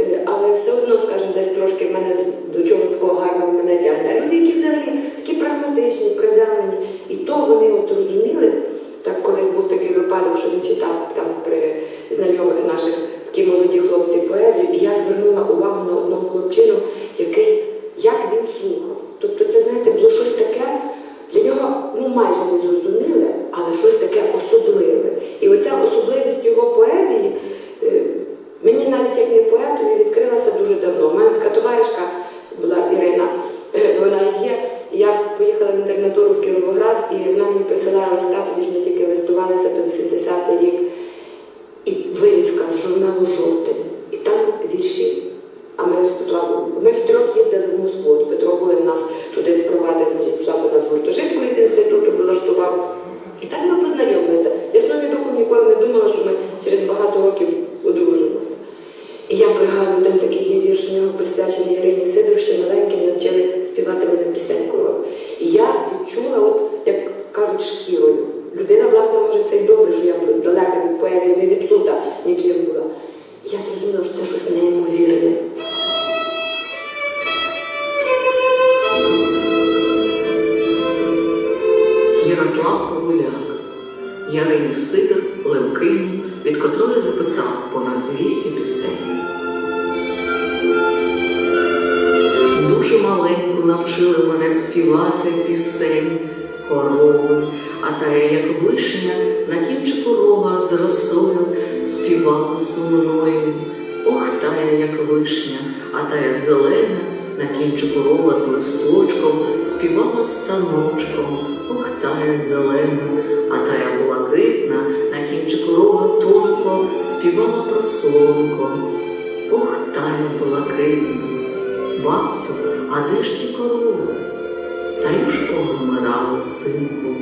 Е, але все одно, скажімо, десь трошки мене до чогось такого гарного мене тягне. Люди, які взагалі такі прагматичні, приземлені, і то вони от розуміли, так колись був такий випадок, що він читав там при знайомих наших такі молоді хлопці поезію, і я звернула увагу на одного хлопчину, який. вирізка з журналу жовтий. Ярині Сидор, Левкині, від котрої записав понад 200 пісень. Дуже маленьку навчили мене співати пісень, корови. а та я, як вишня, на кінчику рога з росою співала сумною. Ох, та я, як вишня, а та я зелена, на кінчику рога з листочком, співала станочком, ох, тая зелена, а та тая корова тонко співала про сонко, Ох, Таню блакитну, бацю, а де ж ті корови? Та й ж помирала синку.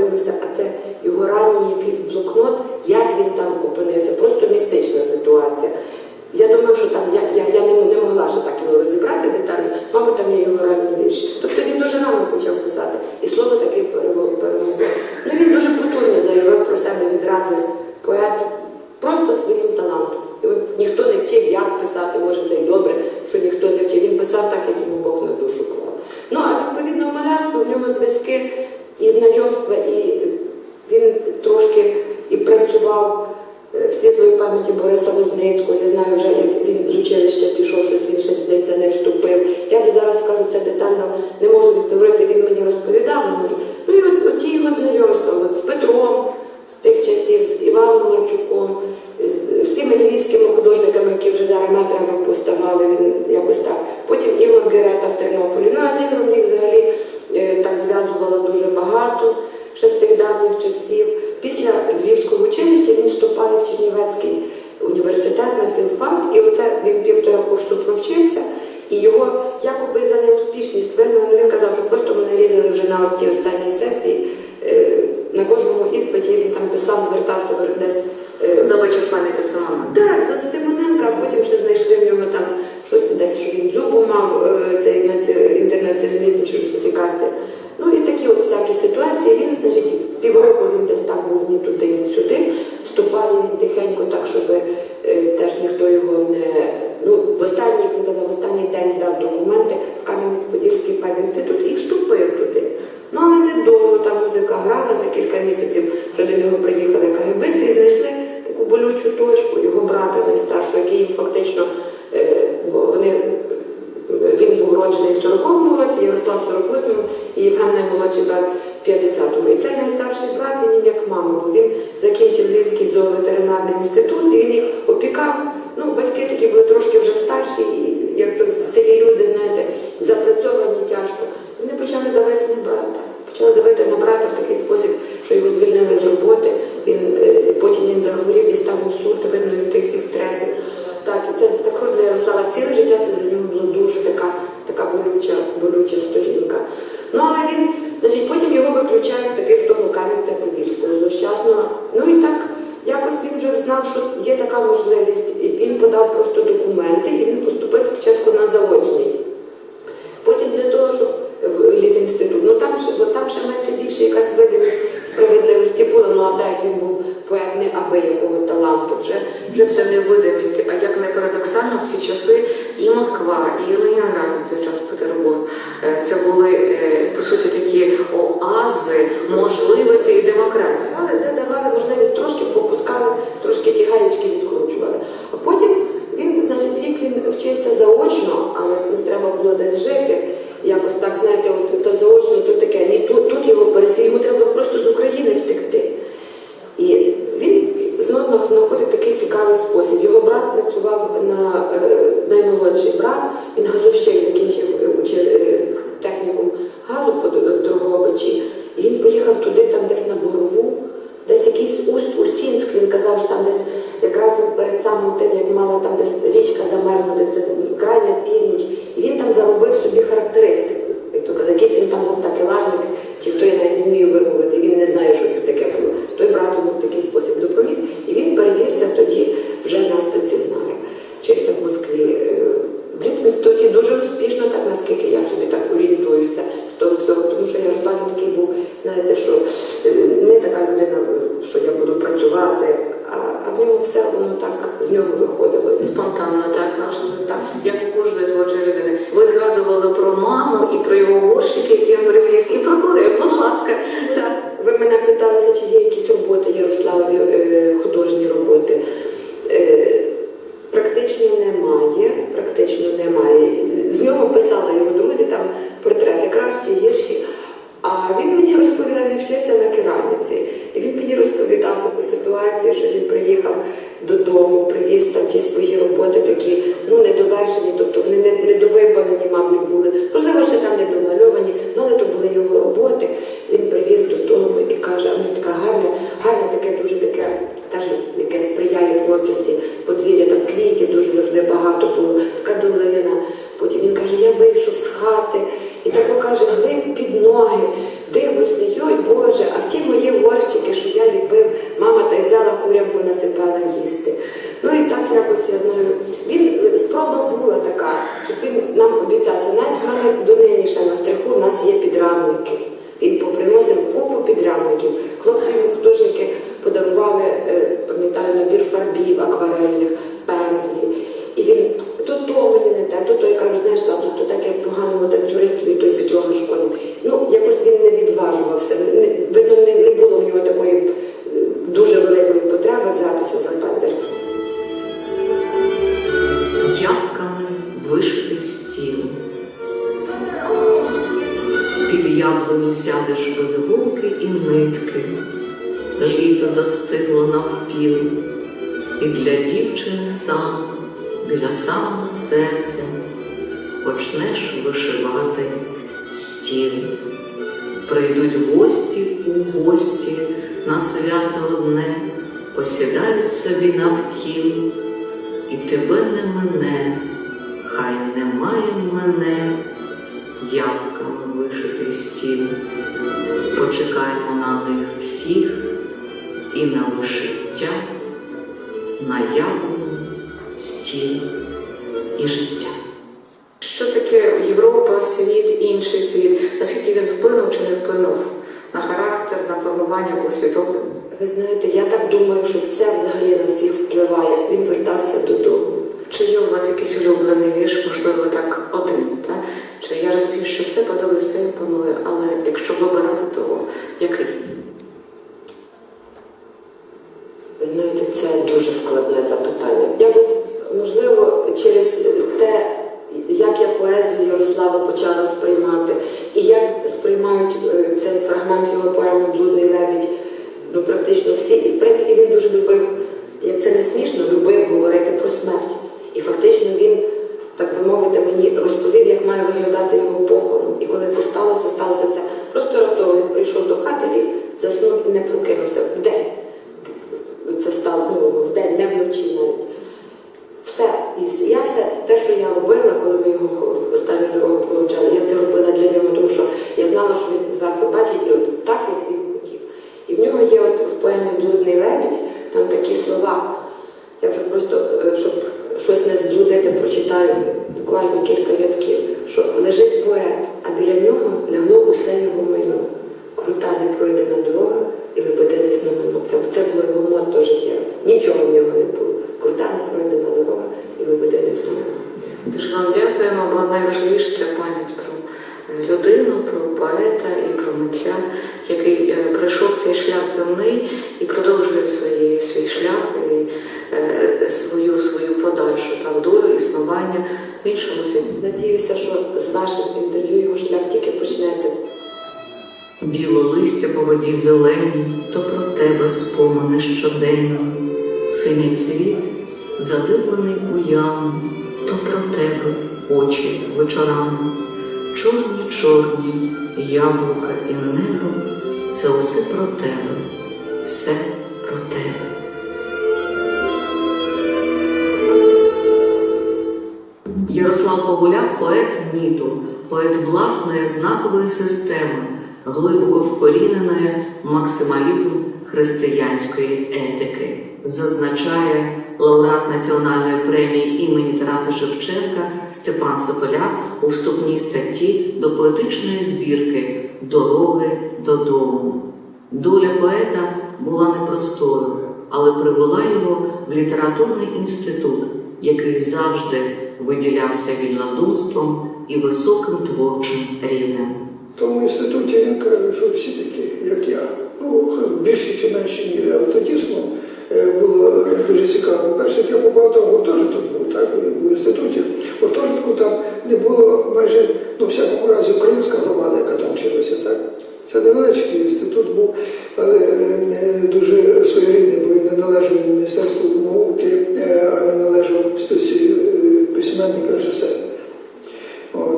подивлюся. Е, мав цей інтернаціоналізм чи русифікація. Ну і такі от всякі ситуації. Він, значить, півроку він десь там був ні туди, ні сюди. Вступає він тихенько, так, щоб е, теж ніхто його не... Ну, в останній, він казав, в останній день здав документи в Кам'янець-Подільський педінститут. spicy лампу, вже вже все невидимість. А як не парадоксально, в ці часи і Москва, і Ленінград на той час Петербург. Це були е, по суті такі оази можливості і демократії. Але де давали можливість трошки попускали, трошки ті гаєчки відкручували. А потім він, значить, рік він вчився заочно, але треба було десь жити. Хати і так каже, глиб під ноги, дивлюся, йой Боже, а в ті мої горщики, що я ліпив, мама та й взяла курянку, насипала їсти. Ну і так якось я знаю. Він спроба була така, що він нам обіцявся. Навіть в мене до нині ще на страху в нас є підрамники. Він поприносив Під сядеш без гулки і нитки. Літо достигло навпіл, і для дівчини сам біля самого серця почнеш вишивати стіл. Прийдуть гості у гості на свято одне, посідають собі навкіл, і тебе не мине, хай немає мене, ябками вишитий стіл. Почекаємо на них всіх і на вишиття, на яблуню, стіл і життя. Що таке Європа, світ, інший світ? Наскільки він вплинув чи не вплинув на характер, на формування усвідомлення? Ви знаєте, я так думаю, що все взагалі на всіх впливає. Він вертався додому. Чи є у вас якийсь улюблений вірш, можливо, так один? Та? Чи я що все імпонує, але якщо вибирати, то який? Не пройдена дорога і лебединий знамено. Це, це було його мотто життя. Нічого в нього не було. Крута не пройдена дорога і лебединий знамено. Дуже вам дякуємо, бо найважливіше це пам'ять про людину, про поета і про митця, який е, пройшов цей шлях земний і продовжує свої, свій шлях і е, свою, свою подальшу так, долю існування в іншому світі. Надіюся, що з вашим інтерв'ю біло листя по воді зелені, то про тебе спомини щоденно, синій цвіт задивлений у яму, то про тебе очі вечорами, чорні, чорні яблука і небо це усе про тебе, все про тебе. Ярослав Погуляк поет міту, поет власної знакової системи глибоко вкоріненої максималізм християнської етики, зазначає лауреат національної премії імені Тараса Шевченка Степан Соколя у вступній статті до поетичної збірки Дороги додому. Доля поета була непростою, але привела його в літературний інститут, який завжди виділявся вільнодумством і високим творчим рівнем. Тому інституті він кажу, що всі такі, як я, ну більше чи менше мірі, але то тісно е, було дуже цікаво. Перше, я попав там в гуртожиток, був так в інституті. В гуртожитку там не було майже ну, всякому разі українська громада, яка там вчилася. так. Це невеличкий інститут був, але е, дуже своєрідний, бо він не належав Міністерству науки, е, а він належав спеції письменника СССР.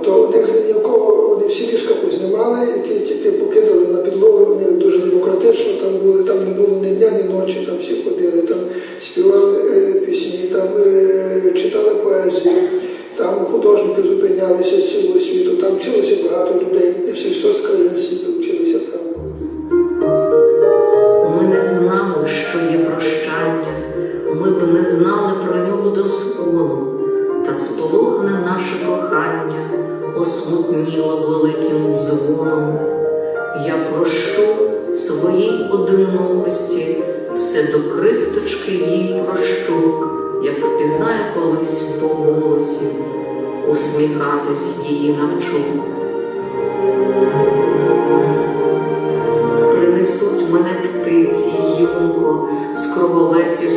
То в них ні в кого вони всі ліжка знімали, які тільки покидали на підлогу, вони дуже демократично там були, там не було ні дня, ні ночі, там всі ходили, там співали е, пісні, там е, читали поезію, там художники зупинялися з цілого світу, там вчилося багато людей, і всі все з.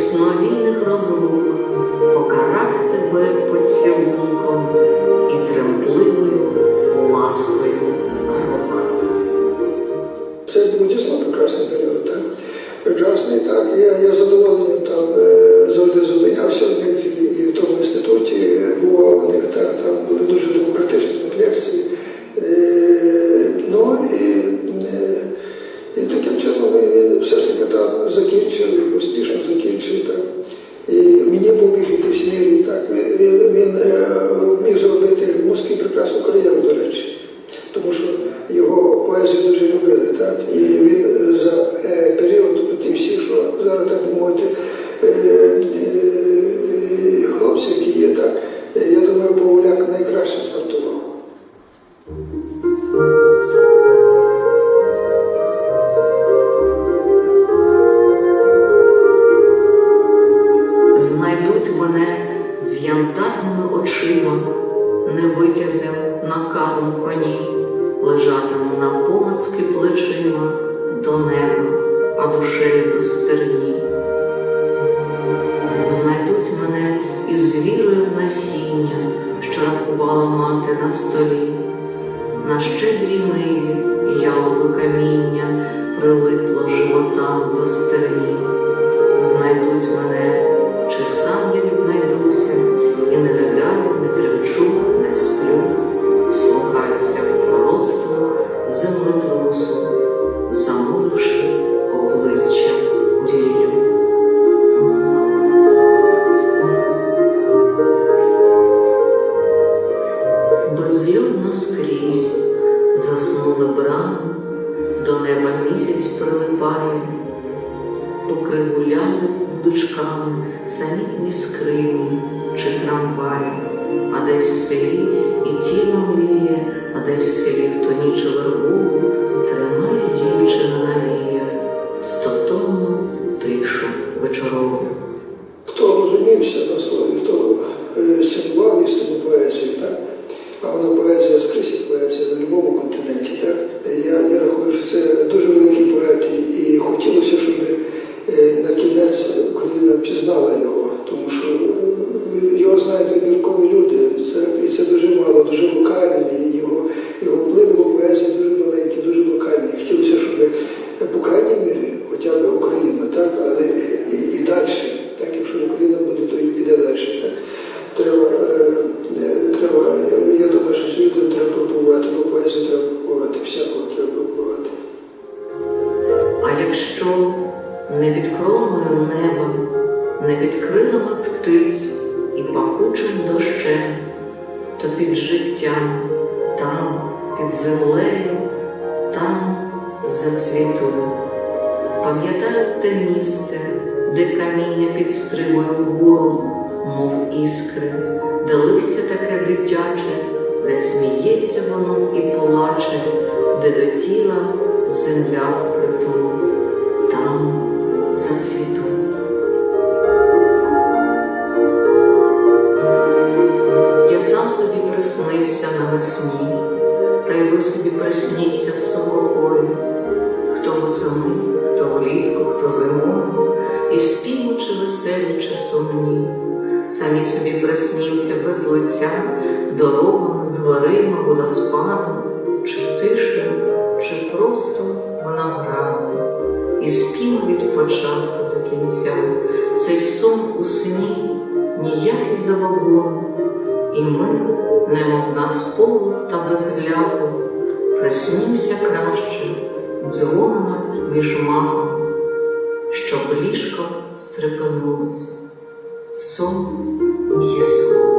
Smone ліжко стрепенулось, сон є сон.